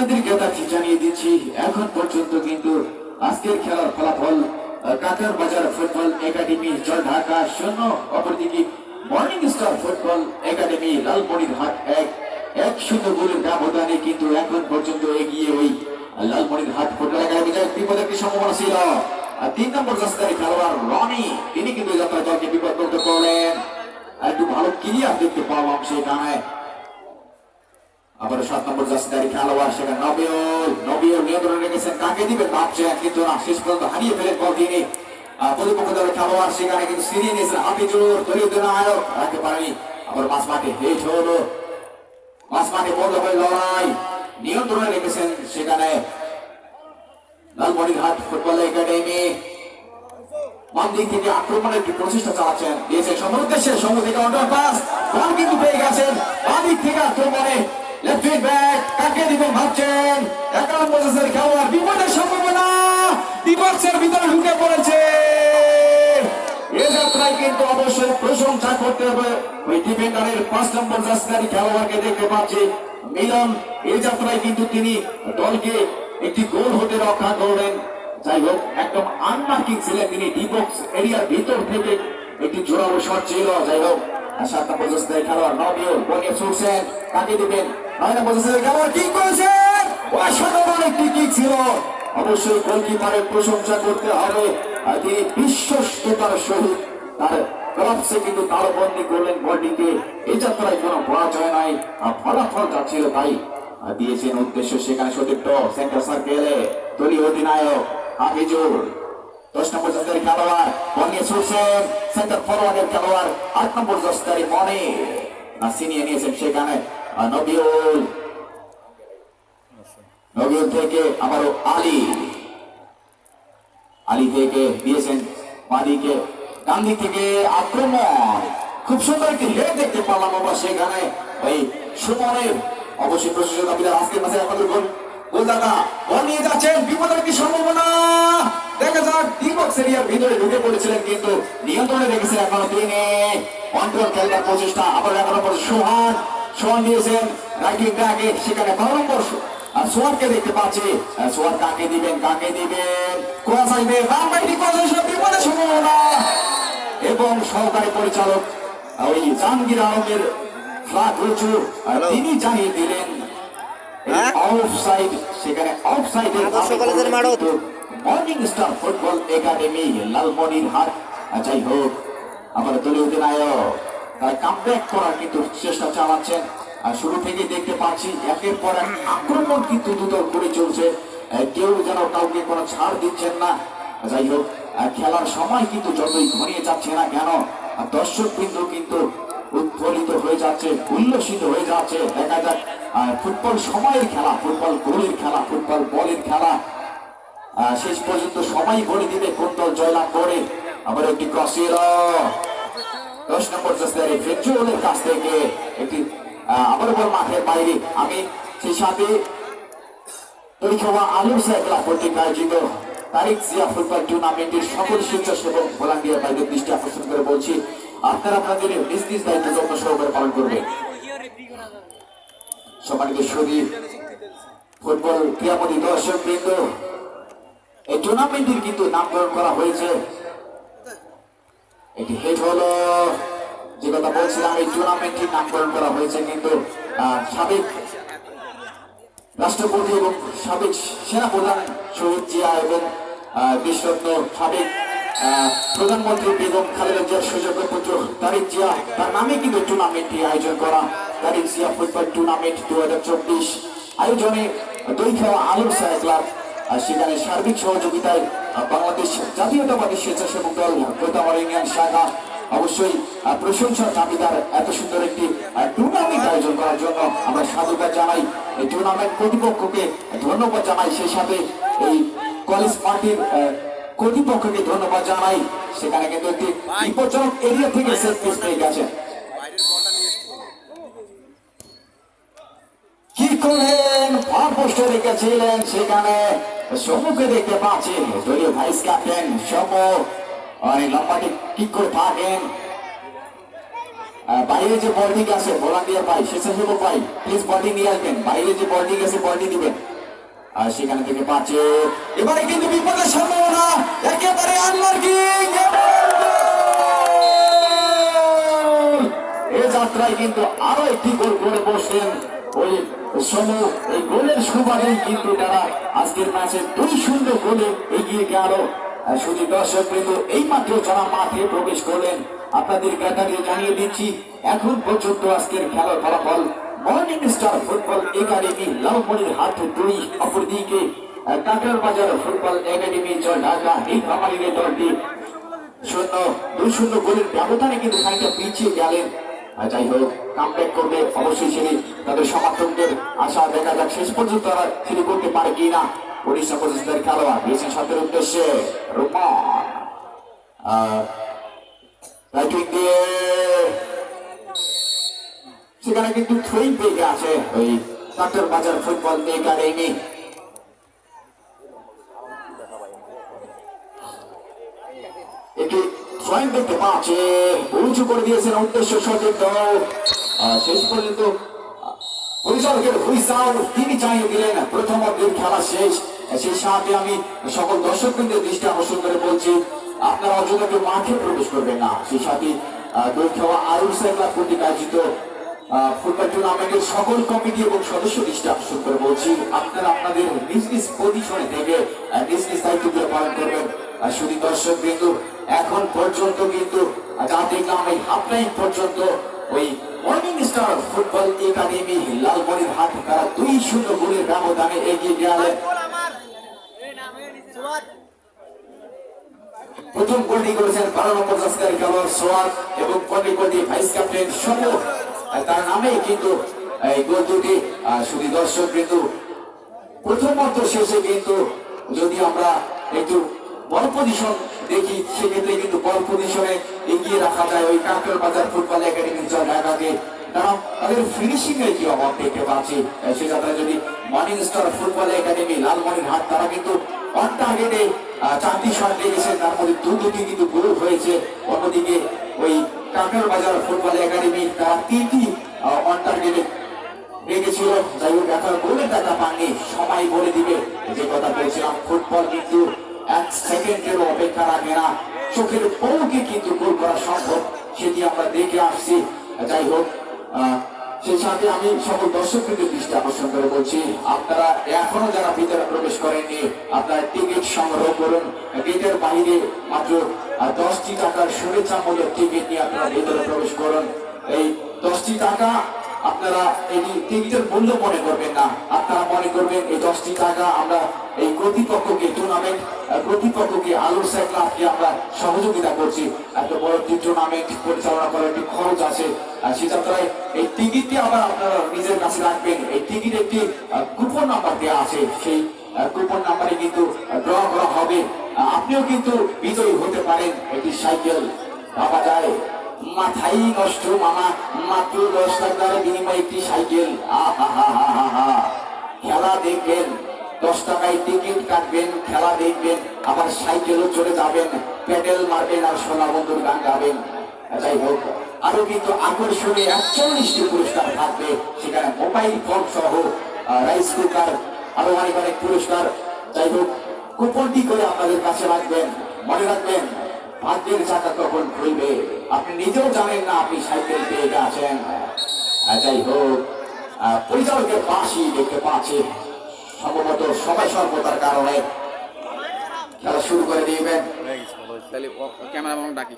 আপনাদেরকে ঠিক জানিয়ে দিচ্ছি, এখন পর্যন্ত কিন্তু আজকের খেলার ফলাফল কাকার বাজার ফুটবল একাডেমি জল ঢাকা, শূন্য, অপরদিকে morning star football academy Lalmonirhat এক। এক শূন্য গোলের ব্যবধানে কিন্তু এখন পর্যন্ত এগিয়ে ওই লালমনিরহাট ফুটবল একাডেমি যায় বিপদের একটি সম্ভাবনা ছিল। আর তিন নম্বর জাস্তারি খেলোয়াড় রনি, তিনি কিন্তু যাত্রা দলকে বিপদমুক্ত করলেন। আর একটু ভালো ক্লিয়ার দেখতে পাওয়াম সেখানে আবার সাত নম্বর জাসিদারি খেলোয়াড় সেখানে নবিউল নবিউল নিয়ন্ত্রণে রেখেছেন, কাকে দিবেন ভাবছেন কিন্তু শেষ পর্যন্ত হারিয়ে ফেলেন বল তিনি। প্রতিপক্ষ দলের খেলোয়াড়, সেখানে কিন্তু সিরিয়ে নিয়েছেন দলীয় রাখতে পারেনি। আবার মাঠে মাঠে বন্ধ হয়ে লড়াই, নিয়ন্ত্রণে রেখেছেন সেখানে লালমনিরহাট ফুটবল একাডেমি। বাম দিক থেকে আক্রমণের একটি প্রচেষ্টা চালাচ্ছেন থেকে অন্ডার পাস, বল কিন্তু পেয়ে গেছেন, বাম দিক থেকে আক্রমণে লেফট ব্যাক কাকে দিবেন ভাবছেন? একান্ন পঁচাশের খেলোয়াড় বিপদের সম্ভাবনা। বিপক্ষের ভিতরে ঢুকে পড়েছে। এ যাত্রায় কিন্তু অবশ্যই প্রশংসা করতে হবে। ওই ডিফেন্ডারের পাঁচ নম্বর জাসদারি খেলোয়াড়কে দেখতে পাচ্ছি। মিলন, এই যাত্রায় কিন্তু তিনি দলকে একটি গোল হতে রক্ষা করলেন। যাই হোক, একদম আনমার্কিং ছিলেন তিনি। ডিবক্স এরিয়ার ভিতর থেকে একটি জোরালো শট ছিল। যাই হোক সাত নম্বর জাসদারি খেলোয়াড় নবিও বনিয়ে ছুটছেন। কাকে দিবেন? নম্বর জাসদারি খেলোয়াড় কিক করেছেন অসাধারণ একটি কিক ছিল। অবশ্যই গোলকিপারের প্রশংসা করতে হবে। তিনি বিশ্বস্ততার সহিত তার ক্লাবসে কিন্তু তালবন্দি করলেন বলটিকে এই যাত্রায় কোনো পরাজয় নাই, আর ফলাফল যাচ্ছিল তাই। দিয়েছেন উদ্দেশ্য সেখানে সতীর্থ সেন্টার সার্কেলে দলীয় অধিনায়ক হাফিজুর। দশ নম্বর জাস্তারি খেলোয়াড় বল নিয়ে ছুটছেন সেন্টার ফরওয়ার্ডের খেলোয়াড় আট নম্বর জাস্তারি মনে না ছিনিয়ে নিয়েছেন সেখানে আহ, নবিউল নবীন থেকে আবারও আলী আলী থেকে দিয়েছেন মাদিকে ডান দিক থেকে আক্রমণ। খুব সুন্দর একটি হেড দেখতে পারলাম আমরা সেখানে। ওই সুমনের অবশ্যই প্রশাসন দাবিদার আজকের মাসে আমাদের গোল। গোলদাতা বল নিয়ে যাচ্ছেন বিপদের একটি সম্ভাবনা? দেখা যাক ডিবক্স এরিয়ার ভিতরে ঢুকে পড়েছিলেন কিন্তু নিয়ন্ত্রণে রেখেছেন এখনও তিনি। কন্ট্রোল খেলবার প্রচেষ্টা আবার এখনও সোহান। সোহান দিয়েছেন রাইটিং কাকে সেখানে বারো নম্বর আর সোয়ারকে দেখতে পাচ্ছি সোয়ার কাকে দিবেন কাকে দিবেন? কোয়া চাইবে রামবাইটি পজিশন বিপদে সম্ভাবনা এবং সহকারী পরিচালক ওই জাহাঙ্গীর আলমের ফ্ল্যাগ রুচু তিনি জানিয়ে দিলেন হ্যাঁ? সেখানে। Morning star football academy Lalmonirhat যাই হোক আমার দলীয় অধিনায়ক কামব্যাক করার কিন্তু চেষ্টা চালাচ্ছেন। আর শুরু থেকে দেখতে পাচ্ছি একের পর এক আক্রমণ কিন্তু দুদল করে চলছে। কেউ যেন কাউকে কোনো ছাড় দিচ্ছেন না। যাই হোক খেলার সময় কিন্তু যতই ঘনিয়ে যাচ্ছে না কেন দর্শক বিন্দু কিন্তু উৎফুল্লিত হয়ে যাচ্ছে, উল্লসিত হয়ে যাচ্ছে। দেখা যাক ফুটবল সময়ের খেলা, ফুটবল গোলের খেলা, ফুটবল বলের খেলা। শেষ পর্যন্ত সবাই বলে দিবে কোন দল জয়লাভ করে? আবার একটি ক্রসের দশ নম্বর জাস্তারে ফেজুলের কাছ থেকে একটি আবার বল মাঠের বাইরে। আমি সেই সাথে পরীক্ষা আলুর সাইকেল কর্তৃক আয়োজিত তারিখ জিয়া ফুটবল টুর্নামেন্টের সকল স্বেচ্ছাসেবক ভলান্টিয়ার ভাইদের দৃষ্টি আকর্ষণ করে বলছি, আপনারা আপনাদের নিজ নিজ দায়িত্ব যত্ন সহকারে পালন করবেন। সম্মানিত শরীর ফুটবল ক্রীড়াপতি, দর্শক বৃন্দ, এই টুর্নামেন্টের কিন্তু নামকরণ করা হয়েছে। এটি হেড হলো। যে কথা বলছিলাম এই টুর্নামেন্টটির নামকরণ করা হয়েছে কিন্তু সাবেক রাষ্ট্রপতি এবং সাবেক সেনাপ্রধান শহীদ জিয়া এবং আহ, সাবেক প্রধানমন্ত্রী বেগম খালেদা জিয়ার সুযোগ্য পুত্র তারিক জিয়া তার নামে কিন্তু টুর্নামেন্টটি আয়োজন করা। তারিক জিয়া ফুটবল টুর্নামেন্ট দু হাজার চব্বিশ আয়োজনে দুই খেলা আলোর সায় ক্লাব আর সেখানে সার্বিক সহযোগিতায় বাংলাদেশ জাতীয়তাবাদী স্বেচ্ছাসেবক দল গোদামার ইউনিয়ন শাখা অবশ্যই প্রশংসার দাবিদার এত সুন্দর একটি টুর্নামেন্ট আয়োজন করার জন্য আমরা সাধুবাদ জানাই। এই টুর্নামেন্ট কর্তৃপক্ষকে ধন্যবাদ জানাই। সেই সাথে এই কলেজ পার্টির কর্তৃপক্ষকে ধন্যবাদ জানাই। সেখানে কিন্তু একটি বিপজ্জনক এরিয়া থেকে সেট পিস পেয়ে গেছে। কি করলেন? পোস্টে রেখেছিলেন সেখানে। সমুখে দেখতে পাচ্ছি দলীয় ভাইস ক্যাপ্টেন সম লম্বাটি কি করে থাকেন। বাইরে যে বলটি আছে ভলান্টিয়ার পাই স্বেচ্ছাসেবক পাই প্লিজ বলটি নিয়ে আসবেন। বাইরে যে বলটি আছে বলটি দিবেন। আর সেখানে থেকে পাচ্ছে, এবারে কিন্তু বিপদের সম্ভাবনা, একেবারে আনমার্কিং এই যাত্রায় কিন্তু আরও একটি গোল করে বসলেন ওই সমু এই গোলের সুবাদেই কিন্তু তারা আজকের ম্যাচে দুই শূন্য গোলে এগিয়ে গেল। শুধু দর্শক কিন্তু এই মাত্র যারা মাঠে প্রবেশ করলেন, আপনাদের ক্যাটারে জানিয়ে দিচ্ছি, এখন পর্যন্ত আজকের খেলার ফলাফল morning star football academy Lalmonirhat দুই, অপরদিকে কাটার বাজার ফুটবল একাডেমি জয় ঢাকা এই খামারির দলটি শূন্য, দুই শূন্য গোলের ব্যবধানে কিন্তু খানিকটা পিছিয়ে গেলেন। যাই হোক কামব্যাক করবে অবশ্যই সেটি তাদের সমর্থকদের আশা দেখা যাক শেষ পর্যন্ত তারা সেটি করতে পারে কি না উড়িষ্যা প্রতিষ্ঠানের খেলোয়াড় দিয়েছেন সাতের উদ্দেশ্যে রুমান দিয়ে সেখানে কিন্তু থ্রোয়িং পেয়ে আছে। ওই কাটার বাজার ফুটবল একাডেমি একটি স্বয়ং দেখতে পাচ্ছে উঁচু করে দিয়েছেন উদ্দেশ্য সঠিক শেষ পর্যন্ত পরিচালকের হুইসাল তিনি জানিয়ে দিলেন। প্রথম অর্ধের খেলা শেষ। সেই সাথে আমি সকল দর্শকবৃন্দের দৃষ্টি আকর্ষণ করে বলছি, আপনারা অযোধ্যাকে মাঠে প্রবেশ করবেন না। সেই সাথে দই খাওয়া আয়ুষ ক্লাব কর্তৃক আয়োজিত ফুটবল টুর্নামেন্টের সকল কমিটি এবং সদস্য দৃষ্টি আকর্ষণ করে বলছি, আপনারা আপনাদের নিজ নিজ পজিশনে থেকে নিজ নিজ দায়িত্বগুলো পালন করবেন। শুধু দর্শক কিন্তু এখন পর্যন্ত কিন্তু যা দেখলাম এই হাফ টাইম পর্যন্ত ওই morning star football academy Lalmonirhat তারা দুই শূন্য গোলের ব্যবধানে এগিয়ে গেলেন প্রথম গোলটি করেছেন বারো নম্বর জাসকারী খেলোয়াড় সোয়াদ এবং গোলটি ভাইস ক্যাপ্টেন তার নামে কিন্তু এই গোল দুটি শুধু দর্শক কিন্তু প্রথম অর্ধ শেষে কিন্তু যদি আমরা একটু বল পজিশন দেখি সেক্ষেত্রে কিন্তু বল পজিশনে এগিয়ে রাখা যায়। ওই কাঁকড় বাজার ফুটবল একাডেমির জয় ঢাকাকে কারণ তাদের ফিনিশিং এর কি অভাব দেখতে পাচ্ছি? সে যদি morning star football academy Lalmonirhat তারা কিন্তু চারটি শট লেগেছে তার মধ্যে দু দুটি কিন্তু গোল হয়েছে। অন্যদিকে ওই বাজার ফুটবল একাডেমি, তারা তিনটি রেখেছিল। যাই হোক, এখন গোলের টাকা পাননি। সময় বলে দিবে। যে কথা বলছিলাম, ফুটবল কিন্তু এক সেকেন্ডেরও অপেক্ষা রাখে না। চোখের পৌকে কিন্তু গোল করা সম্ভব, সেটি আমরা দেখে আসছি। যাই হোক সেই সাথে আমি সকল দর্শকদের দৃষ্টি আকর্ষণ করে বলছি, আপনারা এখনও যারা ভিতরে প্রবেশ করেননি, আপনারা টিকিট সংগ্রহ করুন। গেটের বাইরে মাত্র দশটি টাকার শুভেচ্ছামূলক টিকিট নিয়ে আপনারা ভিতরে প্রবেশ করুন। এই দশটি টাকা আপনারা এই টিকিটের মূল্য মনে করবেন না। আপনারা মনে করবেন এই দশটি টাকা আমরা এই কর্তৃপক্ষকে টুর্নামেন্ট কর্তৃপক্ষকে আলোর ক্লাবকে আমরা সহযোগিতা করছি। এত বড় একটি টুর্নামেন্ট পরিচালনা করার একটি খরচ আছে। আর সে এই টিকিটটি আবার আপনারা নিজের কাছে রাখবেন। এই টিকিট একটি কুপন নাম্বার দেওয়া আছে। সেই কুপন নাম্বারে কিন্তু ড্র করা হবে। আপনিও কিন্তু বিজয়ী হতে পারেন। একটি সাইকেল পাওয়া যায়। মাথাই নষ্ট মামা মাত্র দশ টাকার বিনিময়ে একটি সাইকেল? খেলা দেখবেন, দশ টাকায় টিকিট কাটবেন, খেলা দেখবেন, আবার সাইকেলও চলে যাবেন, প্যাডেল মারবেন আর সোনা বন্ধুর গান গাবেন। যাই হোক, আরও কিন্তু আকর্ষণীয় একচল্লিশটি পুরস্কার থাকবে, সেখানে মোবাইল ফোন সহ রাইস কুকার, আরও অনেক অনেক পুরস্কার। যাই হোক কুপনটি করে আপনাদের কাছে রাখবেন, মনে রাখবেন ভাগ্যের চাকা কখন খুলবে? আপনি নিজেও জানেন না আপনি সাইকেল পেয়ে গেছেন। যাই হোক পরিচালকের পাশই দেখতে পাচ্ছি। সম্ভবত সবাই সর্বতার কারণে। খেলা শুরু করে দিবেন। তাহলে ক্যামেরা ডাকি।